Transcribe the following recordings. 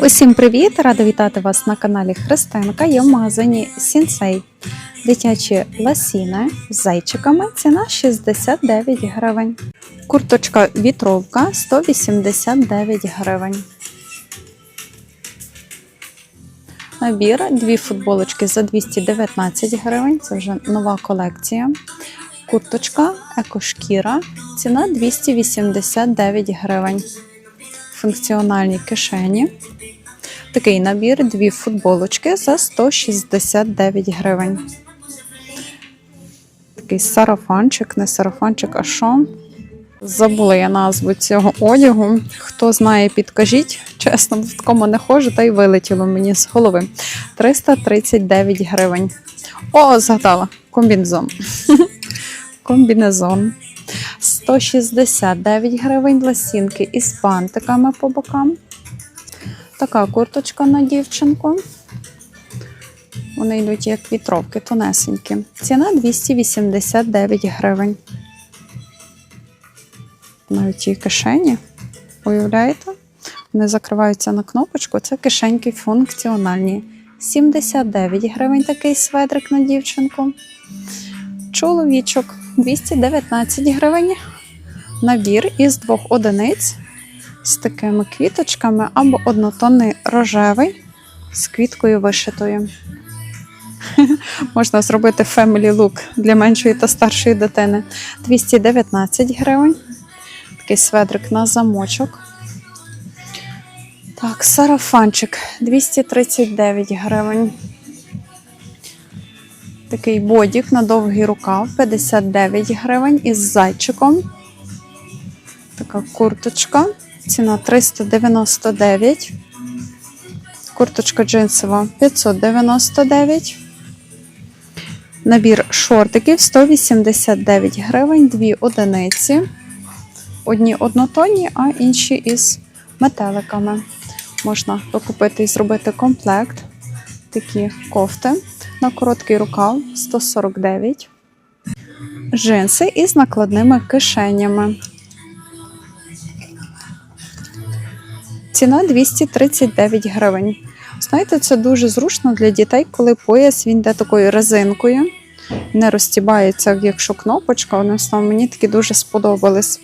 Усім привіт! Рада вітати вас на каналі Христинка. Є в магазині Сінсей. Дитячі ласіни з зайчиками. Ціна 69 гривень. Курточка вітровка 189 гривень. Набір дві футболочки за 219 гривень. Це вже нова колекція. Курточка екошкіра. Ціна 289 гривень. Функціональні кишені. Такий набір, дві футболочки за 169 гривень. Такий сарафанчик, не сарафанчик, а що? Забула я назву цього одягу. Хто знає, підкажіть. Чесно, в такому не ходжу, та й вилетіло мені з голови. 339 гривень. О, згадала! Комбінезон. Комбінезон. 169 гривень ласінки із бантиками по бокам. Така курточка на дівчинку. Вони йдуть як вітровки, тонесенькі. Ціна 289 гривень. Навіть ті кишені. Уявляєте? Вони закриваються на кнопочку. Це кишеньки функціональні. 79 гривень такий сведрик на дівчинку. Чоловічок 219 гривень. Набір із двох одиниць з такими квіточками або однотонний рожевий з квіткою вишитою. Можна зробити family look для меншої та старшої дитини. 219 гривень. Такий сведрик на замочок. Так, сарафанчик 239 гривень. Такий бодік на довгий рукав 59 гривень із зайчиком. Така курточка. Ціна 399. Курточка джинсова 599. Набір шортиків 189 гривень, дві одиниці. Одні однотонні, а інші із метеликами. Можна докупити і зробити комплект. Такі кофти на короткий рукав 149. Джинси із накладними кишенями. Ціна 239 гривень. Знаєте, це дуже зручно для дітей, коли пояс він йде такою резинкою. Не розтібається, якщо кнопочка. Одним словом, мені такі дуже сподобались.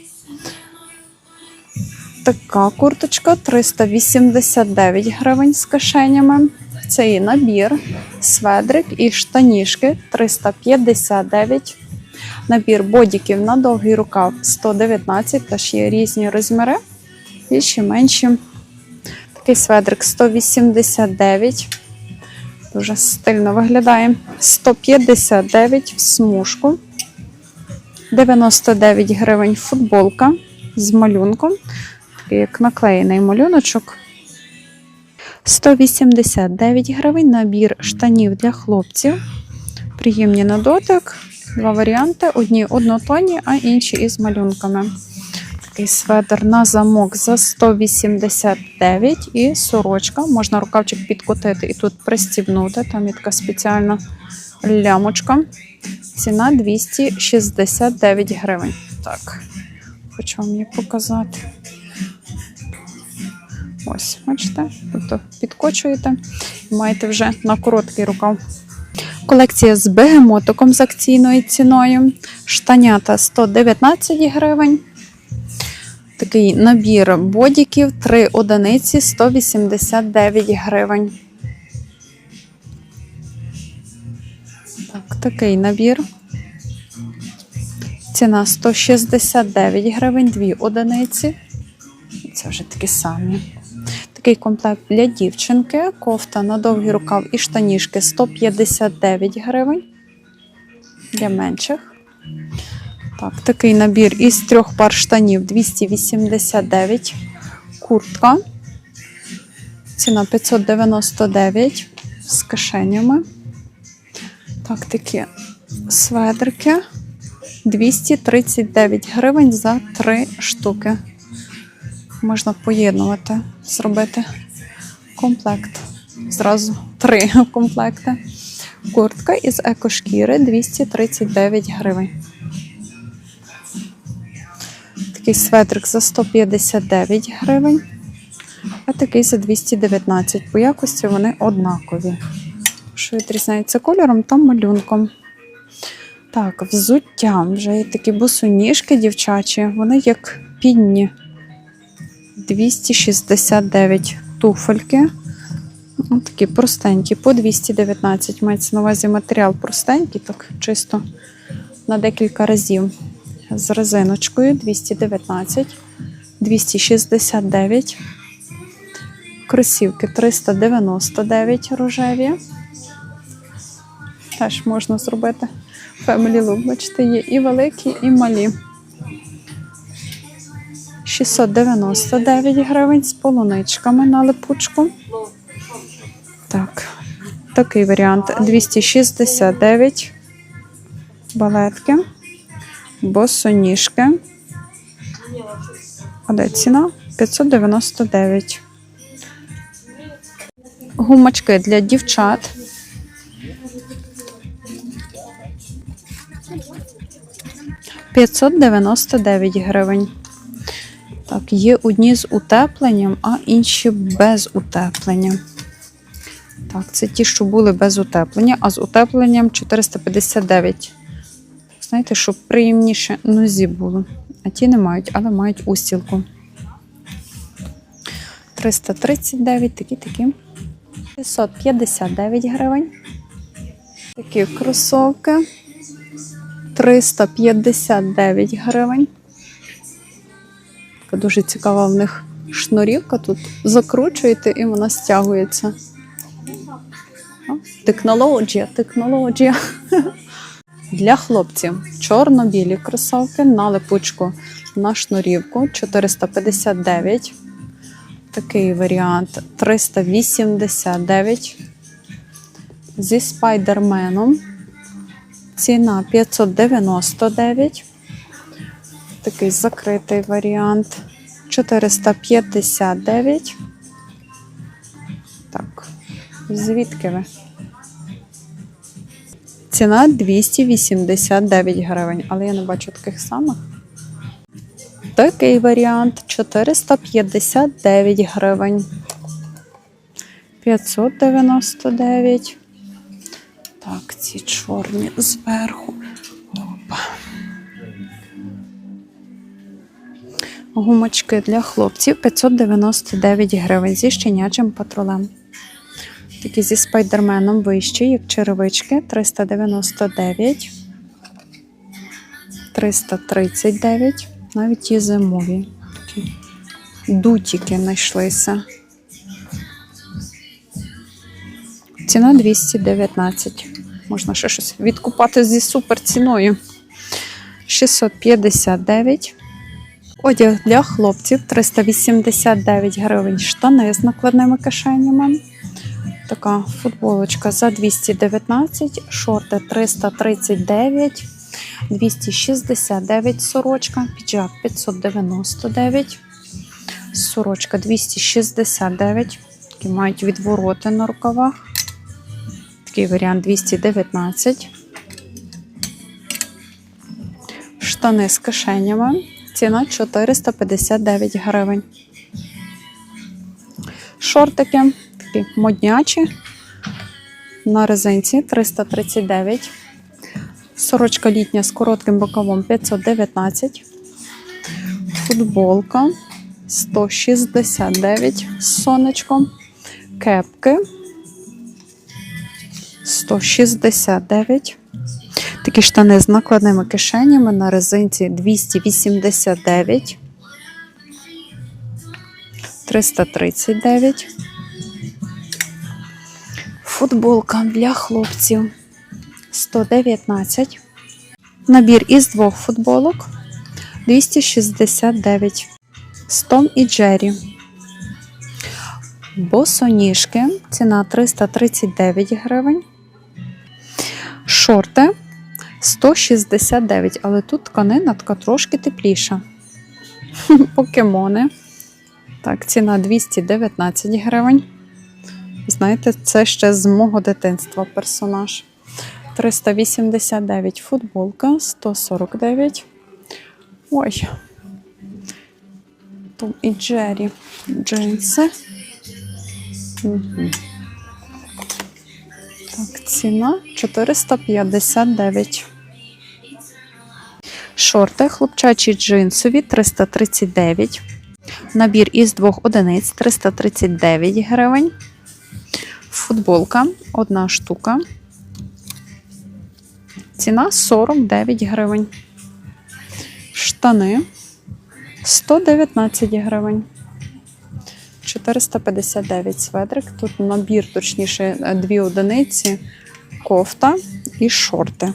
Така курточка 389 гривень з кишенями. Це і набір, сведрик і штанішки 359. Набір бодіків на довгий рукав 119, теж є різні розміри. Більші, менші. Такий сведрик 189. Дуже стильно виглядає. 159 в смужку. 99 гривень футболка з малюнком. Такий як наклеєний малюночок. 189 гривень набір штанів для хлопців. Приємні на дотик. Два варіанти: одні однотонні, а інші із малюнками. Такий сведер на замок за 189 і сорочка. Можна рукавчик підкотити і тут пристібнути. Там є така спеціальна лямочка. Ціна 269 гривень. Так, хочу вам її показати. Ось, бачите, тобто підкочуєте і маєте вже на короткий рукав. Колекція з бегемотиком з акційною ціною. Штанята 119 гривень. Такий набір бодіків 3 одиниці 189 гривень. Так, такий набір. Ціна 169 гривень, 2 одиниці. Це вже такі самі. Такий комплект для дівчинки. Кофта на довгий рукав і штанішки 159 гривень. Для менших. Так, такий набір із трьох пар штанів 289. Куртка. Ціна 599 з кишенями. Так, такі сведрики. 239 гривень за 3 штуки. Можна поєднувати, зробити комплект. Зразу три комплекти. Куртка із екошкіри 239 гривень. Такий светрик за 159 гривень. А такий за 219. По якості вони однакові. Що відрізняється кольором та малюнком. Так, взуття. Вже є такі босоніжки дівчачі. Вони як пінні. 269 туфельки. Ось такі простенькі, по 219. Мається на увазі матеріал простенький, так чисто на декілька разів. З резиночкою 219, 269. Кросівки 399 рожеві. Теж можна зробити Family Look. Бачите, є і великі, і малі. 699 гривень з полуничками на липучку. Так, такий варіант 269 балетки, босоніжки. А де ціна? 599. Гумочки для дівчат. П'ятсот дев'яносто дев'ять гривень. Так, є одні з утепленням, а інші без утеплення. Так, це ті, що були без утеплення, а з утепленням 459. Знаєте, щоб приємніше нозі було. А ті не мають, але мають устілку. 339, такі такі. 659 гривень. Такі кросовки. 359 гривень. Така дуже цікава в них шнурівка. Тут закручуєте і вона стягується. Технологія, технологія. Для хлопців чорно-білі кросовки на липучку на шнурівку 459. Такий варіант 389. Зі спайдерменом. Ціна 599. Такий закритий варіант 459. Так, звідки ви? Ціна 289 гривень, але я не бачу таких самих. Такий варіант 459 гривень. 599. Так, ці чорні зверху. Гумочки для хлопців 599 гривень зі щенячим патрулем. Такі зі спайдерменом вищі, як черевички 399, 339, навіть є зимові. Дутіки знайшлися. Ціна 219. Можна ще щось відкупати зі суперціною. 659. Одяг для хлопців 389 гривень. Штани з накладними кишенями. Така футболочка за 219, шорти 339, 269 сорочка, піджак 599, сорочка 269. Такі мають відвороти на рукавах. Такий варіант 219. Штани з кишенями. Ціна 459 гривень. Шортики такі моднячі. На резинці 339. Сорочка літня з коротким рукавом 519. Футболка 169 з сонечком. Кепки 169. Такі штани з накладними кишенями на резинці 289. 339. Футболка для хлопців 119. Набір із двох футболок 269. З Том і Джері. Босоніжки. Ціна 339 гривень. Шорти 169, але тут тканина така трошки тепліша. Покемони. Так, ціна 219 гривень. Знаєте, це ще з мого дитинства персонаж. 389 футболка, 149. Ой. Том і Джері джинси. Мгм. Так, ціна 459. Шорти хлопчачі джинсові 339. Набір із двох одиниць 339 гривень. Футболка одна штука. Ціна 49 гривень. Штани 119 гривень. 459 светрик. Тут набір, точніше, дві одиниці, кофта і шорти.